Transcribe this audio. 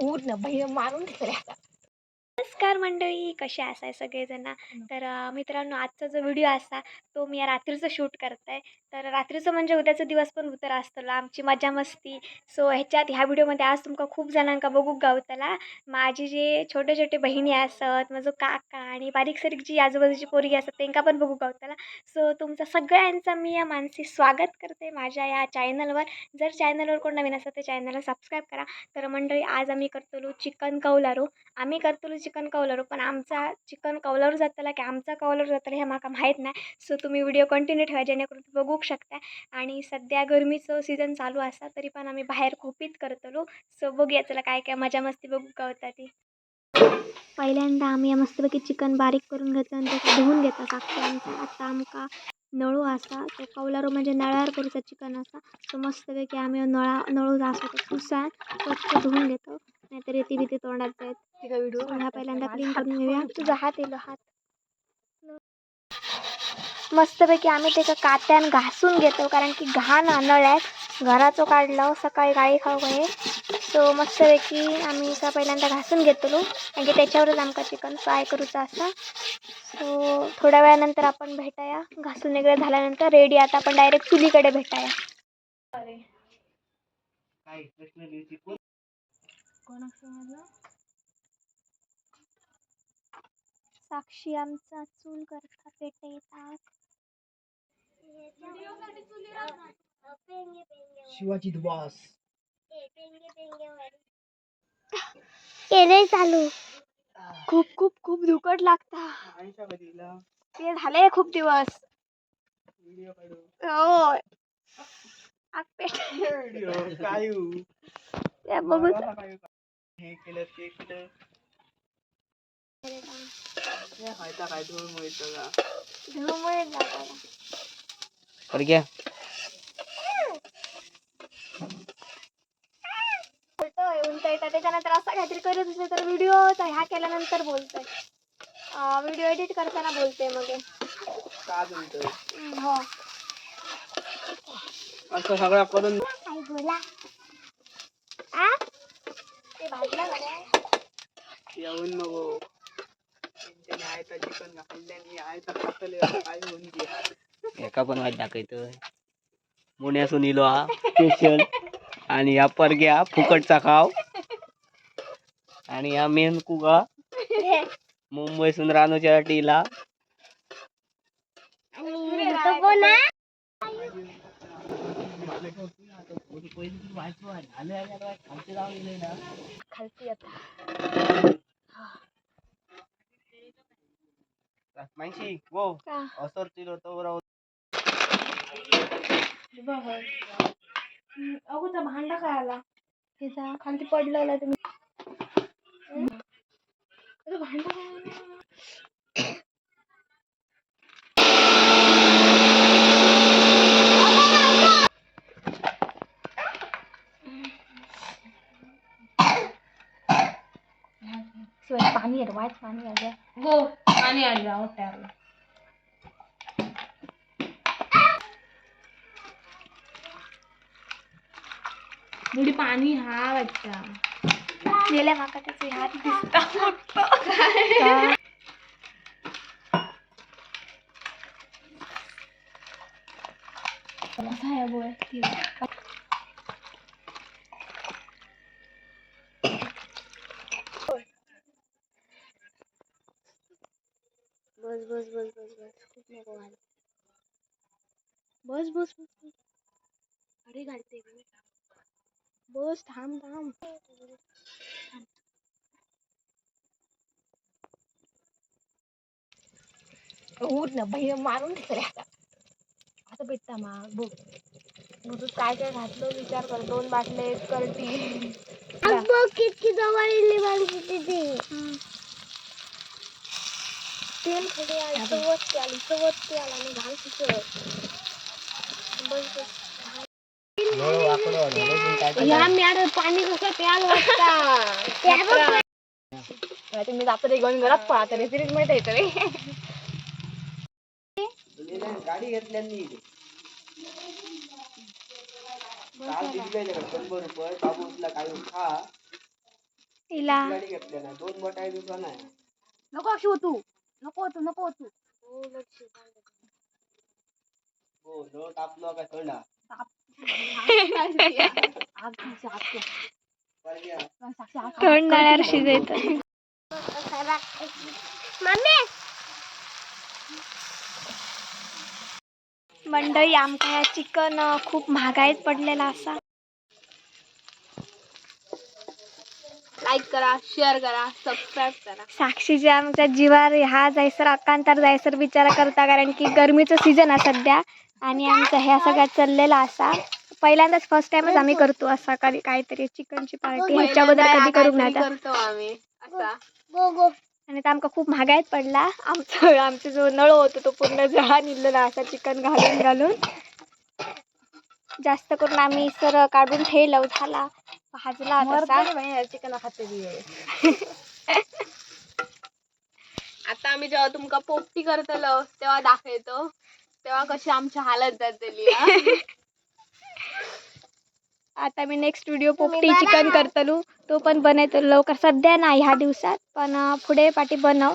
ಊರ್ನ ಬೈಯ ಮಾಡು ಅಂತ ಕರೆಯಾಕ नमस्कार मंडळी कसे असाय सगळेजण? तर मित्रांनो आजचा जो व्हिडिओ असा तो मी या रात्रीचं शूट करताय. तर रात्रीचं म्हणजे उद्याचा दिवस पण उतर असतो आमची मजा मस्ती. सो ह्याच्यात ह्या व्हिडिओमध्ये आज तुमका खूप जणांका बघूक गावतला. माझी जे छोटे छोटे बहिणी असत माझं काका आणि बारीक सारीक जी आजूबाजूची पोरगी असतात त्यांना पण बघूक गावतला. सो तुमचं सगळ्यांचं मी या मानसी स्वागत करते माझ्या या चॅनलवर. जर चॅनलवर कोण नवीन असतं तर चॅनलला सबस्क्राईब करा. तर मंडळी आज आम्ही करतलो चिकन कौलारू. आम्ही करतलो चिकन कौलारू पण आमचा चिकन कौलारू जातला की आमचा कौलारू जातला हे माका माहीत नाही. सो तुम्ही व्हिडिओ कंटिन्यू ठेवा जेणेकरून तुम्ही बघू शकता. आणि सध्या गरमीचं सीझन चालू असा तरी पण आम्ही बाहेर खोपीत करतलो. सो बघूया चला काय काय मजा मस्ती बघू गावता ती. पहिल्यांदा आम्ही या मस्तपैकी चिकन बारीक करून घेतलं आणि त्याचं धुवून घेता साक्षी आमचा. आता आमका नळू असा तो कौलारो म्हणजे नळ्यावर करूचा चिकन असा. सो मस्तपैकी आम्ही नळा नळू असो तो पुसान स्वच्छ धुवून घेतो. नाहीतर ती भीती तोंडात जायत तिका व्हिडिओ पहिल्यांदा क्लीन करून घेऊया. तुझा हात येलो हात. मस्तपैकी आम्ही त्याचं कात्यान घासून घेतो कारण की घाण आणल्यात घराचं काढलं सकाळी गाळी खाऊ गये सो मस्तपैकी आम्ही असं पहिल्यांदा घासून घेतलो. कारण की त्याच्यावरच आमका चिकन फ्राय करूचा असा. सो थोड्या वेळानंतर आपण भेटाया. घासून वगैरे झाल्यानंतर रेडी आता आपण डायरेक्ट चुलीकडे भेटाया. साक्षी आमचा चूल करता पेट येतात शिवाजी बॉस केले चालू. खूप खूप खूप धुकट लागता. ते झाले खूप दिवस. होय. आग पेट काय? बघू हे केलं ते केलं हे खायचा काय धूळ मिळतं का धुमुळे जाताला. बोलतोय उलटय तर त्याच्यानंतर असं काहीतरी करत असेल तर व्हिडिओ ह्या केल्यानंतर बोलतोय. व्हिडिओ एडिट करताना बोलते मग हे. का तुमचं हम्म, हो. असं सगळं करून आई बोला. आ ते भाजलं बरं. येऊन त्यांच्याने चिकन खातले काय होऊन घ्या एका पण वाट दाखवतोय. मुण्यासून इलो हा स्पेशल आणि या परग्या फुकटचा खाव. आणि या मेन कुगा मुंबईसून रानूच्या टीला. आहे? खालती आता. असर तिलो तो राहू अगो त्या भांडा काय आला तिचा खालती पडलेला तुम्ही. भांडा काय आला? शिवाय पाणी रे, वाईट पाणी आली ओट्यावर मुडी पाणी हा वाटता. गेल्या माका त्याचे हात दिसता कसा आहे गोळ बस बस बस बस बस. खूप नको घाल बस बस बस अरे घालते बस थांब थांब. पूर्ण बहीण मारून ठेवल्या आता भेटता मग बघ. मग तू काय काय घातलं विचार कर. दोन बाटले एक करटी. कितकी जवळ तेल खडे आली चवत्ती आली चवत्ती आला आणि घाल तिथं. बस. बस या मॅड पाणी कसं प्याल वाटता? तुम्ही जाता रे घेऊन घरात पळा तरी सिरीज माहीत आहे तरी गाडी घेतल्यानी. काल दिली शंभर रुपये बाबूला काय खा गाडी घेतल्या ना दोन बोट आहे. दुसरा नाही नको अशी होतू नको होतू नको होतू. हो जो टापलो काय थंडा तोंड नळ्यावर शिजायचं मंडळी आमका चिकन खूप महागाईत पडलेला असा. लाईक करा शेअर करा सबस्क्राईब करा. साक्षीचे आमच्या जीवार ह्या जायसर अकांतार जायसर विचार करता कारण की गरमीचं सीझन आहे सध्या. आणि आमचं ह्या सगळ्यात चाललेला असा. पहिल्यांदाच फर्स्ट टाइमच आम्ही करतो असा कधी काहीतरी चिकनची पार्टी. ह्याच्या अगोदर कधी करू नाही आता. करतो आम्ही असा. आणि तो आमका खूप महागाईत पडला. आमचं आमचा जो नळ होतो तो पूर्ण जळा निघलेला असा चिकन घालून घालून. जास्त करून आम्ही सर काढून ठेवलं झाला. भाजला चिकन खाते आता आम्ही जेव्हा तुमका पोपटी करतलो तेव्हा दाखवतो. तेव्हा कशी आमची हालत जातली. आता मी नेक्स्ट व्हिडिओ पोपटी चिकन करतलो. तो पण बनवतो. लवकर सध्या नाही ह्या दिवसात पण पुढे पाठी बनव.